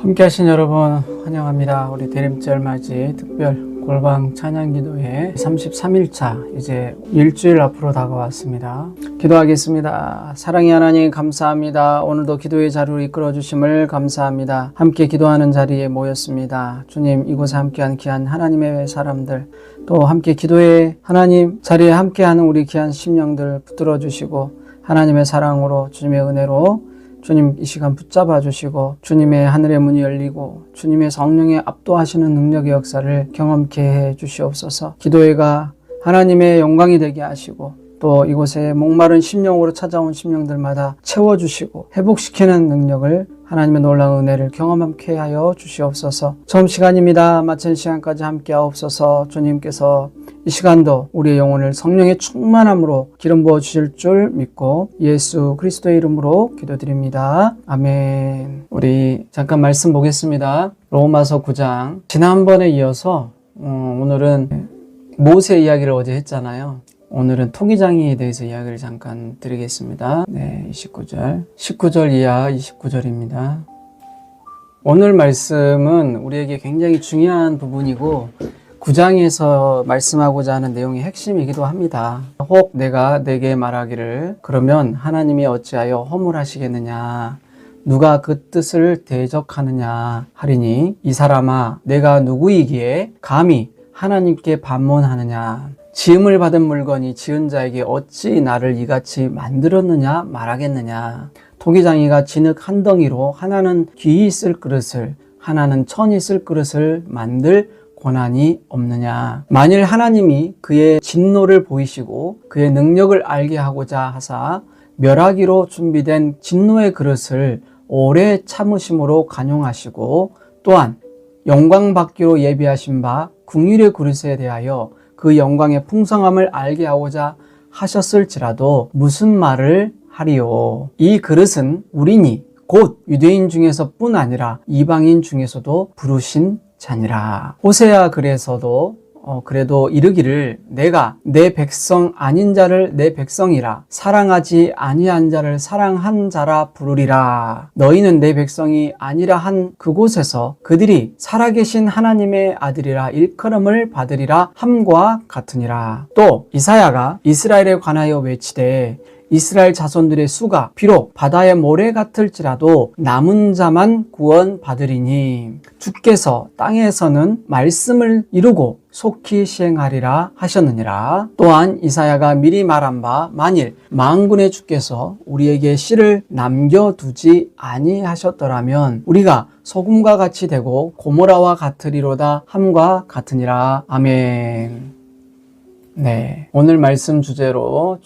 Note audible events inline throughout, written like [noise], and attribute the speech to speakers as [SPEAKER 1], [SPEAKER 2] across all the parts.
[SPEAKER 1] 함께 하신 여러분 환영합니다. 우리 대림절 맞이 특별 골방 찬양 기도회 33일차 이제 일주일 앞으로 다가왔습니다. 기도하겠습니다. 사랑의 하나님 감사합니다. 오늘도 기도의 자리로 이끌어 주심을 감사합니다. 함께 기도하는 자리에 모였습니다. 주님 이곳에 함께한 귀한 하나님의 사람들 또 함께 기도의 하나님 자리에 함께하는 우리 귀한 심령들 붙들어 주시고 하나님의 사랑으로 주님의 은혜로 주님 이 시간 붙잡아 주시고 주님의 하늘의 문이 열리고 주님의 성령의 압도하시는 능력의 역사를 경험케 해 주시옵소서. 기도회가 하나님의 영광이 되게 하시고 또 이곳에 목마른 심령으로 찾아온 심령들마다 채워주시고 회복시키는 능력을 하나님의 놀라운 은혜를 경험하게 하여 주시옵소서. 처음 시간입니다. 마친 시간까지 함께 하옵소서. 주님께서 이 시간도 우리의 영혼을 성령의 충만함으로 기름 부어 주실 줄 믿고 예수 그리스도의 이름으로 기도드립니다. 아멘. 우리 잠깐 말씀 보겠습니다. 로마서 9장. 지난번에 이어서 어, 오늘은 모세 이야기를 어제 했잖아요. 오늘은 토기장이에 대해서 이야기를 잠깐 드리겠습니다. 네, 29절. 19절 이하 29절입니다. 오늘 말씀은 우리에게 굉장히 중요한 부분이고, 9장에서 말씀하고자 하는 내용의 핵심이기도 합니다. 혹 내가 내게 말하기를, 그러면 하나님이 어찌하여 허물하시겠느냐. 누가 그 뜻을 대적하느냐 하리니, 이 사람아, 내가 누구이기에 감히 하나님께 반문하느냐. 지음을 받은 물건이 지은 자에게 어찌 나를 이같이 만들었느냐 말하겠느냐. 토기장이가 진흙 한 덩이로 하나는 귀히 쓸 그릇을 하나는 천이 쓸 그릇을 만들 고난이 없느냐. 만일 하나님이 그의 진노를 보이시고 그의 능력을 알게 하고자 하사 멸하기로 준비된 진노의 그릇을 오래 참으심으로 간용하시고 또한 영광 받기로 예비하신 바 궁율의 그릇에 대하여 그 영광의 풍성함을 알게 하고자 하셨을지라도 무슨 말을 하리요. 이 그릇은 우리니 곧 유대인 중에서 뿐 아니라 이방인 중에서도 부르신 자니라. 호세아 글에서도 어, 그래도 이르기를 내가 내 백성 아닌 자를 내 백성이라 사랑하지 아니한 자를 사랑한 자라 부르리라. 너희는 내 백성이 아니라 한 그곳에서 그들이 살아계신 하나님의 아들이라 일컬음을 받으리라 함과 같으니라. 또 이사야가 이스라엘에 관하여 외치되 이스라엘 자손들의 수가 비록 바다의 모래 같을지라도 남은 자만 구원 받으리니 주께서 땅에서는 말씀을 이루고 속히 시행하리라 하셨느니라. 또한 이사야가 미리 말한 바 만일 망군의 주께서 우리에게 씨를 남겨두지 아니하셨더라면 우리가 소금과 같이 되고 고모라와 같으리로다 함과 같으니라. 아멘. 네. 오늘 말씀 주제로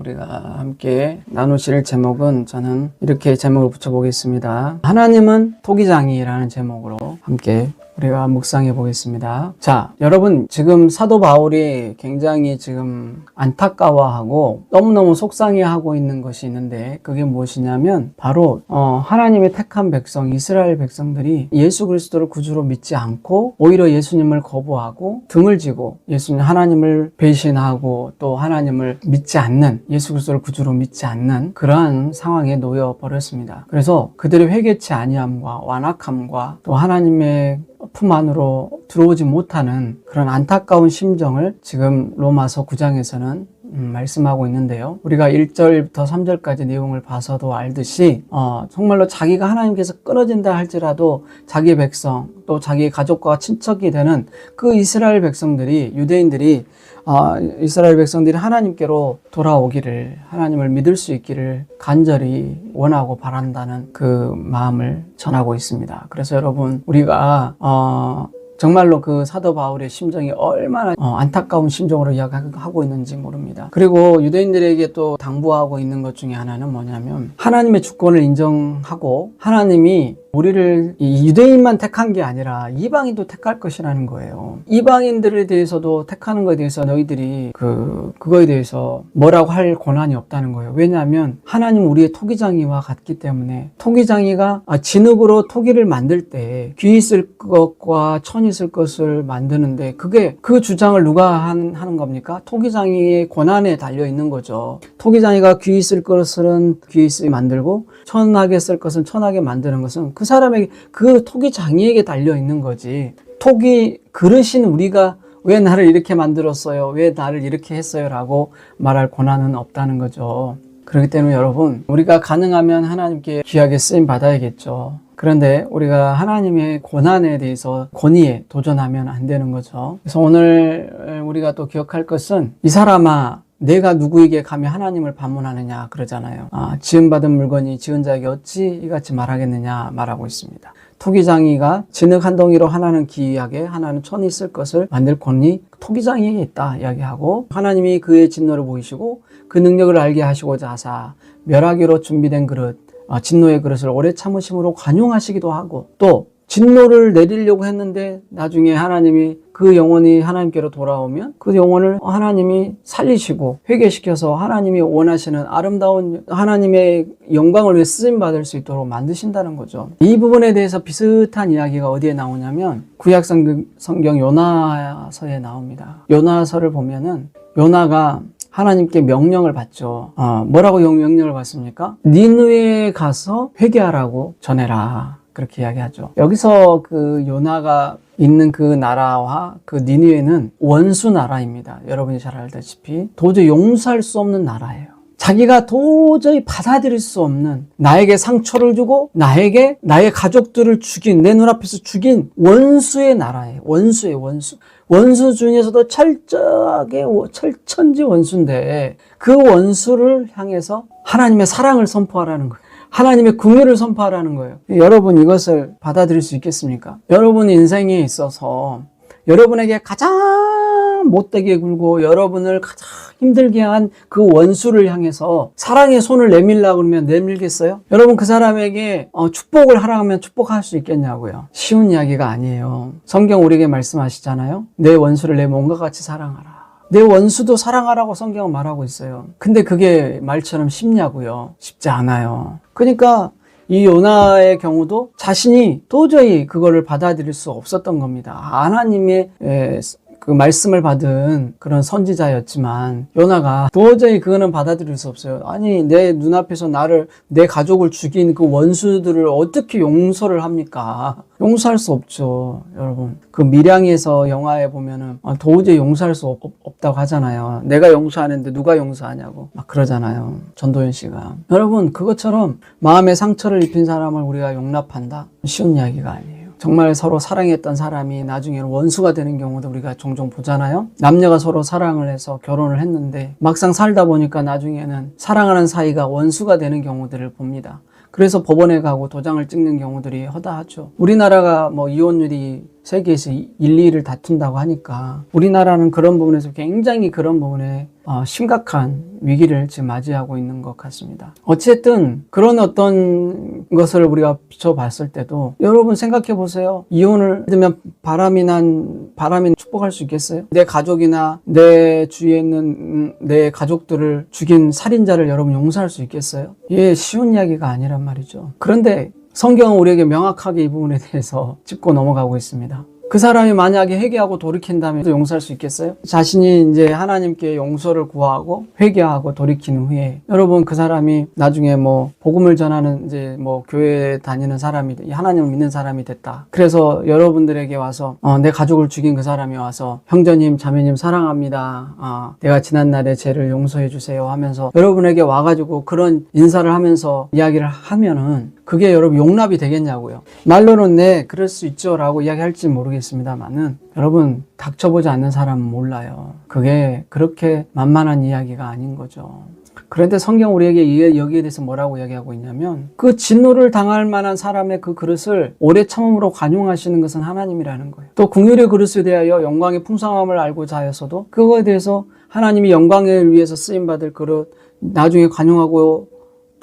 [SPEAKER 1] 우리가 함께 나누실 제목은 저는 이렇게 제목을 붙여보겠습니다. 하나님은 토기장이라는 제목으로 함께 우리가 묵상해 보겠습니다. 자, 여러분, 지금 사도 바울이 굉장히 지금 안타까워하고 너무너무 속상해 하고 있는 것이 있는데 그게 무엇이냐면 바로, 어, 하나님의 택한 백성, 이스라엘 백성들이 예수 그리스도를 구주로 믿지 않고 오히려 예수님을 거부하고 등을 지고 예수님 하나님을 배신하고 또 하나님을 믿지 않는 예수 그리스도를 구주로 믿지 않는 그러한 상황에 놓여 버렸습니다. 그래서 그들의 회개치 아니함과 완악함과 또 하나님의 품 안으로 들어오지 못하는 그런 안타까운 심정을 지금 로마서 9장에서는 음, 말씀하고 있는데요. 우리가 1절부터 3절까지 내용을 봐서도 알듯이 어, 정말로 자기가 하나님께서 끊어진다 할지라도 자기의 백성 또 자기의 가족과 친척이 되는 그 이스라엘 백성들이 유대인들이 어, 이스라엘 백성들이 하나님께로 돌아오기를 하나님을 믿을 수 있기를 간절히 원하고 바란다는 그 마음을 전하고 있습니다. 그래서 여러분 우리가 어, 정말로 그 사도 바울의 심정이 얼마나 어, 안타까운 심정으로 이야기하고 있는지 모릅니다. 그리고 유대인들에게 또 당부하고 있는 것 중에 하나는 뭐냐면 하나님의 주권을 인정하고 하나님이 우리를 유대인만 택한 게 아니라 이방인도 택할 것이라는 거예요. 이방인들에 대해서도 택하는 것에 대해서 너희들이 그 그거에 대해서 뭐라고 할 권한이 없다는 거예요. 왜냐하면 하나님 우리의 토기장이와 같기 때문에 토기장이가 진흙으로 토기를 만들 때 귀 있을 것과 천이 있을 것을 만드는데 그게 그 주장을 누가 한- 하는 겁니까? 토기장이의 권한에 달려 있는 거죠. 토기장이가 귀 있을 것은 귀 있게 만들고 천하게 쓸 것은 천하게 만드는 것은 그 사람에게 그 토기장이에게 달려 있는 거지. 토기 그릇인 우리가 왜 나를 이렇게 만들었어요? 왜 나를 이렇게 했어요? 라고 말할 권한은 없다는 거죠. 그렇기 때문에 여러분, 우리가 가능하면 하나님께 귀하게 쓰임 받아야겠죠. 그런데 우리가 하나님의 권한에 대해서 권위에 도전하면 안 되는 거죠. 그래서 오늘 우리가 또 기억할 것은 이 사람아, 내가 누구에게 감히 하나님을 반문하느냐 그러잖아요. 아, 지은받은 물건이 지은 자에게 어찌 이같이 말하겠느냐 말하고 있습니다. 토기장이가 진흙 한 덩이로 하나는 기이하게 하나는 천이 쓸 것을 만들 권리 토기장이에게 있다 이야기하고 하나님이 그의 진노를 보이시고 그 능력을 알게 하시고자 하사 멸하기로 준비된 그릇 어, 진노의 그릇을 오래 참으심으로 관용하시기도 하고 또 진노를 내리려고 했는데 나중에 하나님이 그 영혼이 하나님께로 돌아오면 그 영혼을 하나님이 살리시고 회개시켜서 하나님이 원하시는 아름다운 하나님의 영광을 위해 쓰임 받을 수 있도록 만드신다는 거죠. 이 부분에 대해서 비슷한 이야기가 어디에 나오냐면 구약 성경, 성경 요나서에 나옵니다. 요나서를 보면은 요나가 하나님께 명령을 받죠. 어, 뭐라고 영- 명령을 받습니까? 니느웨에 가서 회개하라고 전해라. 그렇게 이야기하죠. 여기서 그 요나가 있는 그 나라와 그 니느웨는 원수 나라입니다. 여러분이 잘 알다시피 도저히 용서할 수 없는 나라예요. 자기가 도저히 받아들일 수 없는 나에게 상처를 주고 나에게 나의 가족들을 죽인 내 눈앞에서 죽인 원수의 나라예요. 원수의 원수. 원수 중에서도 철저하게 워- 철천지 원수인데 그 원수를 향해서 하나님의 사랑을 선포하라는 거예요. 하나님의 궁유를 선포하라는 거예요. 여러분 이것을 받아들일 수 있겠습니까? 여러분 인생에 있어서 여러분에게 가장 못되게 굴고 여러분을 가장 힘들게 한 그 원수를 향해서 사랑의 손을 내밀라 그러면 내밀겠어요? 여러분 그 사람에게 어, 축복을 하라 하면 축복할 수 있겠냐고요. 쉬운 이야기가 아니에요. 성경 우리에게 말씀하시잖아요. 내 원수를 내 몸과 같이 사랑하라. 내 원수도 사랑하라고 성경은 말하고 있어요. 근데 그게 말처럼 쉽냐고요. 쉽지 않아요. 그러니까 이 요나의 경우도 자신이 도저히 그거를 받아들일 수 없었던 겁니다. 하나님의 에, 그 말씀을 받은 그런 선지자였지만 요나가 도저히 그거는 받아들일 수 없어요. 아니 내 눈앞에서 나를 내 가족을 죽인 그 원수들을 어떻게 용서를 합니까? 용서할 수 없죠, 여러분. 그 밀양에서 영화에 보면은 아, 도저히 용서할 수 없, 없다고 하잖아요. 내가 용서하는데 누가 용서하냐고 막 그러잖아요. 전도연 씨가. 여러분 그것처럼 마음에 상처를 입힌 사람을 우리가 용납한다? 쉬운 이야기가 아니에요. 정말 서로 사랑했던 사람이 나중에는 원수가 되는 경우도 우리가 종종 보잖아요. 남녀가 서로 사랑을 해서 결혼을 했는데 막상 살다 보니까 나중에는 사랑하는 사이가 원수가 되는 경우들을 봅니다. 그래서 법원에 가고 도장을 찍는 경우들이 허다하죠. 우리나라가 뭐 이혼율이 세계에서 1, 2위를 다툰다고 하니까 우리나라는 그런 부분에서 굉장히 그런 부분에 어, 심각한 위기를 지금 맞이하고 있는 것 같습니다. 어쨌든 그런 어떤 것을 우리가 비춰봤을 때도 여러분 생각해 보세요. 이혼을 하면 바람이 난 바람이 축복할 수 있겠어요? 내 가족이나 내 주위에 있는 음, 내 가족들을 죽인 살인자를 여러분 용서할 수 있겠어요? 예, 쉬운 이야기가 아니란 말이죠. 그런데 성경은 우리에게 명확하게 이 부분에 대해서 짚고 넘어가고 있습니다. 그 사람이 만약에 회개하고 돌이킨다면 또 용서할 수 있겠어요? 자신이 이제 하나님께 용서를 구하고 회개하고 돌이킨 후에 여러분 그 사람이 나중에 뭐 복음을 전하는 이제 뭐 교회 다니는 사람이 하나님을 믿는 사람이 됐다. 그래서 여러분들에게 와서 어, 내 가족을 죽인 그 사람이 와서 형제님 자매님 사랑합니다. 아, 내가 지난 날의 죄를 용서해 주세요 하면서 여러분에게 와가지고 그런 인사를 하면서 이야기를 하면은 그게 여러분 용납이 되겠냐고요. 말로는 네, 그럴 수 있죠. 라고 이야기할지 모르겠습니다만은 여러분, 닥쳐보지 않는 사람은 몰라요. 그게 그렇게 만만한 이야기가 아닌 거죠. 그런데 성경 우리에게 이- 여기에 대해서 뭐라고 이야기하고 있냐면 그 진노를 당할 만한 사람의 그 그릇을 오래 참음으로 관용하시는 것은 하나님이라는 거예요. 또 궁율의 그릇에 대하여 영광의 풍성함을 알고자 하여서도 그거에 대해서 하나님이 영광을 위해서 쓰임 받을 그릇 나중에 관용하고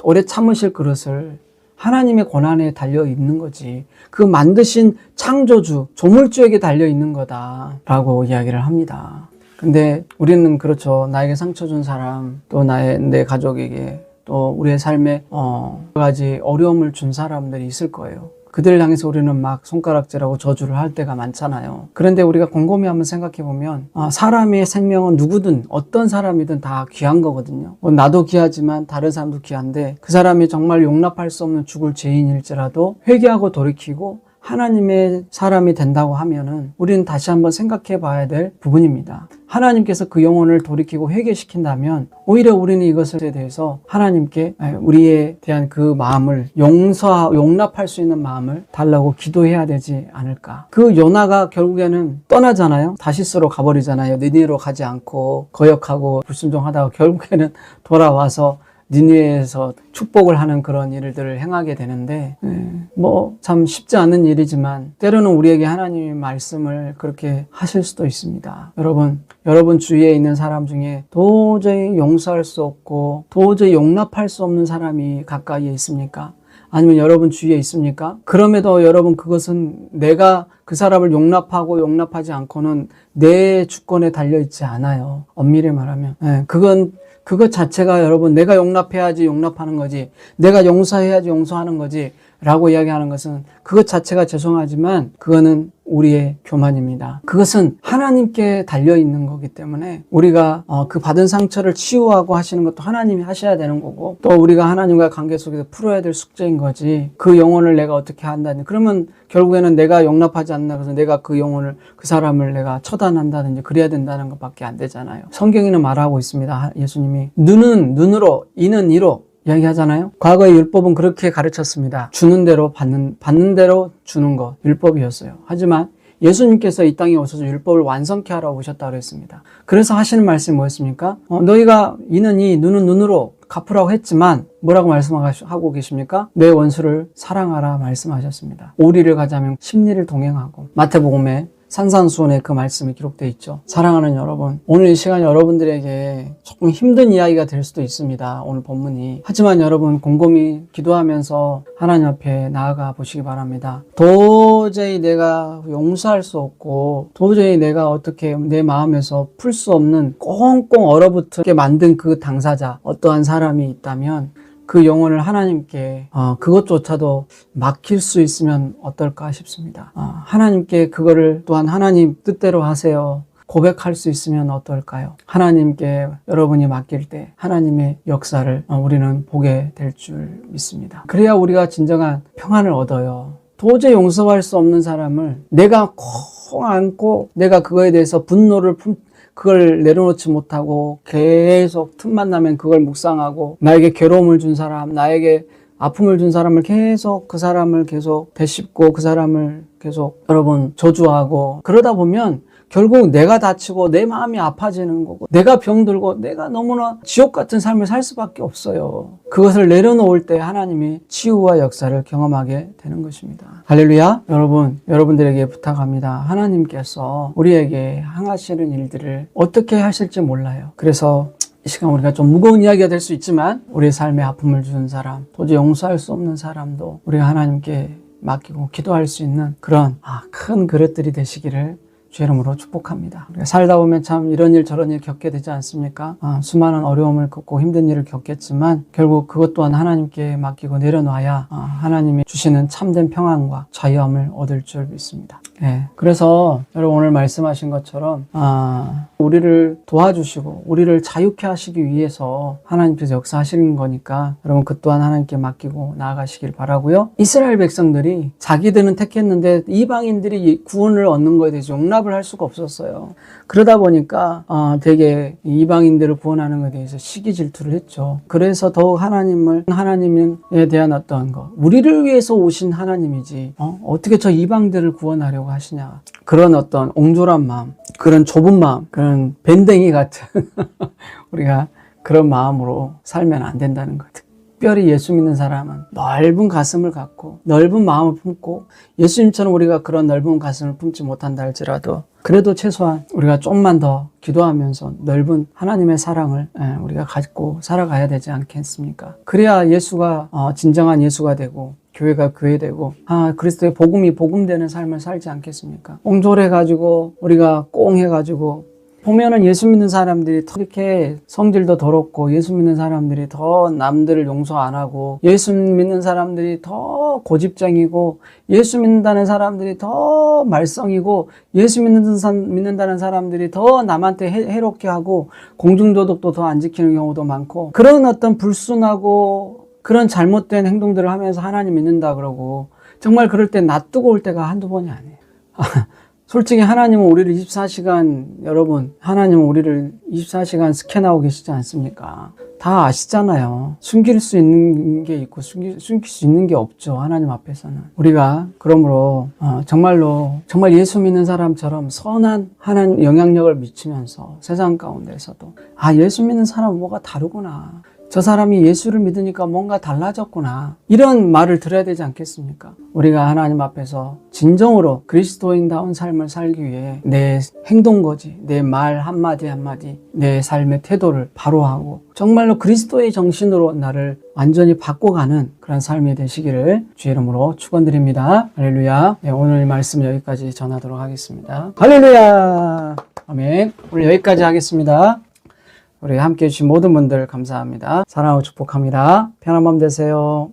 [SPEAKER 1] 오래 참으실 그릇을 하나님의 권한에 달려 있는 거지. 그 만드신 창조주, 조물주에게 달려 있는 거다 라고 이야기를 합니다. 근데 우리는 그렇죠. 나에게 상처 준 사람, 또 나의 내 가족에게 또 우리의 삶에 어, 여러 가지 어려움을 준 사람들이 있을 거예요. 그들을 향해서 우리는 막 손가락질하고 저주를 할 때가 많잖아요. 그런데 우리가 곰곰이 한번 생각해 보면 아, 사람의 생명은 누구든 어떤 사람이든 다 귀한 거거든요. 뭐 나도 귀하지만 다른 사람도 귀한데 그 사람이 정말 용납할 수 없는 죽을 죄인일지라도 회개하고 돌이키고 하나님의 사람이 된다고 하면은 우리는 다시 한번 생각해 봐야 될 부분입니다. 하나님께서 그 영혼을 돌이키고 회개시킨다면 오히려 우리는 이것에 대해서 하나님께 우리에 대한 그 마음을 용서, 용납할 수 있는 마음을 달라고 기도해야 되지 않을까. 그 요나가 결국에는 떠나잖아요. 다시스로 가버리잖아요. 니니로 가지 않고 거역하고 불순종하다가 결국에는 돌아와서 니느에서 축복을 하는 그런 일들을 행하게 되는데 뭐 참 쉽지 않은 일이지만 때로는 우리에게 하나님의 말씀을 그렇게 하실 수도 있습니다. 여러분 여러분 주위에 있는 사람 중에 도저히 용서할 수 없고 도저히 용납할 수 없는 사람이 가까이에 있습니까? 아니면 여러분 주위에 있습니까? 그럼에도 여러분 그것은 내가 그 사람을 용납하고 용납하지 않고는 내 주권에 달려 있지 않아요. 엄밀히 말하면. 예, 그건 그것 자체가 여러분 내가 용납해야지 용납하는 거지. 내가 용서해야지 용서하는 거지 라고 이야기하는 것은 그것 자체가 죄송하지만 그거는 우리의 교만입니다. 그것은 하나님께 달려 있는 거기 때문에 우리가 어, 그 받은 상처를 치유하고 하시는 것도 하나님이 하셔야 되는 거고 또 우리가 하나님과 관계 속에서 풀어야 될 숙제인 거지 그 영혼을 내가 어떻게 한다니 그러면 결국에는 내가 용납하지 않나 그래서 내가 그 영혼을 그 사람을 내가 처단한다든지 그래야 된다는 것밖에 안 되잖아요. 성경에는 말하고 있습니다. 예수님이 눈은 눈으로 이는 이로 이야기하잖아요. 과거의 율법은 그렇게 가르쳤습니다. 주는 대로 받는, 받는 대로 주는 것, 율법이었어요. 하지만 예수님께서 이 땅에 오셔서 율법을 완성케 하러 오셨다고 그랬습니다. 그래서 하시는 말씀이 뭐였습니까? 어, 너희가 이는 이, 눈은 눈으로 갚으라고 했지만 뭐라고 말씀하고 계십니까? 내 원수를 사랑하라 말씀하셨습니다. 오리를 가자면 심리를 동행하고 마태복음에 산산수훈에 그 말씀이 기록되어 있죠. 사랑하는 여러분, 오늘 이 시간 여러분들에게 조금 힘든 이야기가 될 수도 있습니다. 오늘 본문이. 하지만 여러분 곰곰이 기도하면서 하나님 앞에 나아가 보시기 바랍니다. 도저히 내가 용서할 수 없고 도저히 내가 어떻게 내 마음에서 풀 수 없는 꽁꽁 얼어붙게 만든 그 당사자 어떠한 사람이 있다면 그 영혼을 하나님께 어, 그것조차도 맡길 수 있으면 어떨까 싶습니다. 어, 하나님께 그거를 또한 하나님 뜻대로 하세요. 고백할 수 있으면 어떨까요? 하나님께 여러분이 맡길 때 하나님의 역사를 어, 우리는 보게 될 줄 믿습니다. 그래야 우리가 진정한 평안을 얻어요. 도저히 용서할 수 없는 사람을 내가 콩 안고 내가 그거에 대해서 분노를 품, 그걸 내려놓지 못하고 계속 틈만 나면 그걸 묵상하고 나에게 괴로움을 준 사람, 나에게 아픔을 준 사람을 계속 그 사람을 계속 되씹고 그 사람을 계속 여러분 저주하고 그러다 보면 결국 내가 다치고 내 마음이 아파지는 거고 내가 병들고 내가 너무나 지옥 같은 삶을 살 수밖에 없어요. 그것을 내려놓을 때 하나님이 치유와 역사를 경험하게 되는 것입니다. 할렐루야. 여러분, 여러분들에게 부탁합니다. 하나님께서 우리에게 행하시는 일들을 어떻게 하실지 몰라요. 그래서 이 시간 우리가 좀 무거운 이야기가 될 수 있지만 우리의 삶에 아픔을 주는 사람, 도저히 용서할 수 없는 사람도 우리가 하나님께 맡기고 기도할 수 있는 그런 아, 큰 그릇들이 되시기를 주 이름으로 축복합니다. 우리가 살다 보면 참 이런 일 저런 일 겪게 되지 않습니까? 아, 수많은 어려움을 겪고 힘든 일을 겪겠지만 결국 그것 또한 하나님께 맡기고 내려놔야 아, 하나님이 주시는 참된 평안과 자유함을 얻을 줄 믿습니다. 네, 그래서 여러분 오늘 말씀하신 것처럼 아, 우리를 도와주시고 우리를 자유케 하시기 위해서 하나님께서 역사하시는 거니까 여러분 그 또한 하나님께 맡기고 나아가시길 바라고요. 이스라엘 백성들이 자기들은 택했는데 이방인들이 구원을 얻는 것에 대해서 용납 을 할 수가 없었어요. 그러다 보니까 어, 되게 이방인들을 구원하는 것에 대해서 시기 질투를 했죠. 그래서 더욱 하나님을 하나님에 대한 어떤 것 우리를 위해서 오신 하나님이지 어? 어떻게 저 이방들을 구원하려고 하시냐 그런 어떤 옹졸한 마음 그런 좁은 마음 그런 밴댕이 같은 [laughs] 우리가 그런 마음으로 살면 안 된다는 것. 특별히 예수 믿는 사람은 넓은 가슴을 갖고 넓은 마음을 품고 예수님처럼 우리가 그런 넓은 가슴을 품지 못한다 할지라도 그래도 최소한 우리가 좀만 더 기도하면서 넓은 하나님의 사랑을 예, 우리가 가지고 살아가야 되지 않겠습니까? 그래야 예수가 어, 진정한 예수가 되고 교회가 교회되고 아 그리스도의 복음이 복음되는 삶을 살지 않겠습니까? 옹졸해 가지고 우리가 꽁해 가지고 보면은 예수 믿는 사람들이 더 이렇게 성질도 더럽고 예수 믿는 사람들이 더 남들을 용서 안 하고 예수 믿는 사람들이 더 고집쟁이고 예수 믿는다는 사람들이 더 말썽이고 예수 믿는 사, 믿는다는 사람들이 더 남한테 해, 해롭게 하고 공중도덕도 더 안 지키는 경우도 많고 그런 어떤 불순하고 그런 잘못된 행동들을 하면서 하나님 믿는다 그러고 정말 그럴 때 놔두고 올 때가 한두 번이 아니에요. [laughs] 솔직히 하나님은 우리를 24시간 여러분 하나님은 우리를 24시간 스캔하고 계시지 않습니까? 다 아시잖아요. 숨길 수 있는 게 있고 숨기, 숨길 수 있는 게 없죠. 하나님 앞에서는. 우리가 그러므로 어, 정말로 정말 예수 믿는 사람처럼 선한 하나님 영향력을 미치면서 세상 가운데서도 아 예수 믿는 사람은 뭐가 다르구나. 저 사람이 예수를 믿으니까 뭔가 달라졌구나. 이런 말을 들어야 되지 않겠습니까? 우리가 하나님 앞에서 진정으로 그리스도인다운 삶을 살기 위해 내 행동거지, 내 말 한마디 한마디, 내 삶의 태도를 바로 하고 정말로 그리스도의 정신으로 나를 완전히 바꿔가는 그런 삶이 되시기를 주의 이름으로 축원드립니다. 할렐루야. 네, 오늘 말씀 여기까지 전하도록 하겠습니다. 할렐루야. 아멘. 오늘 여기까지 하겠습니다. 우리 함께 해주신 모든 분들 감사합니다. 사랑하고 축복합니다. 편한 밤 되세요.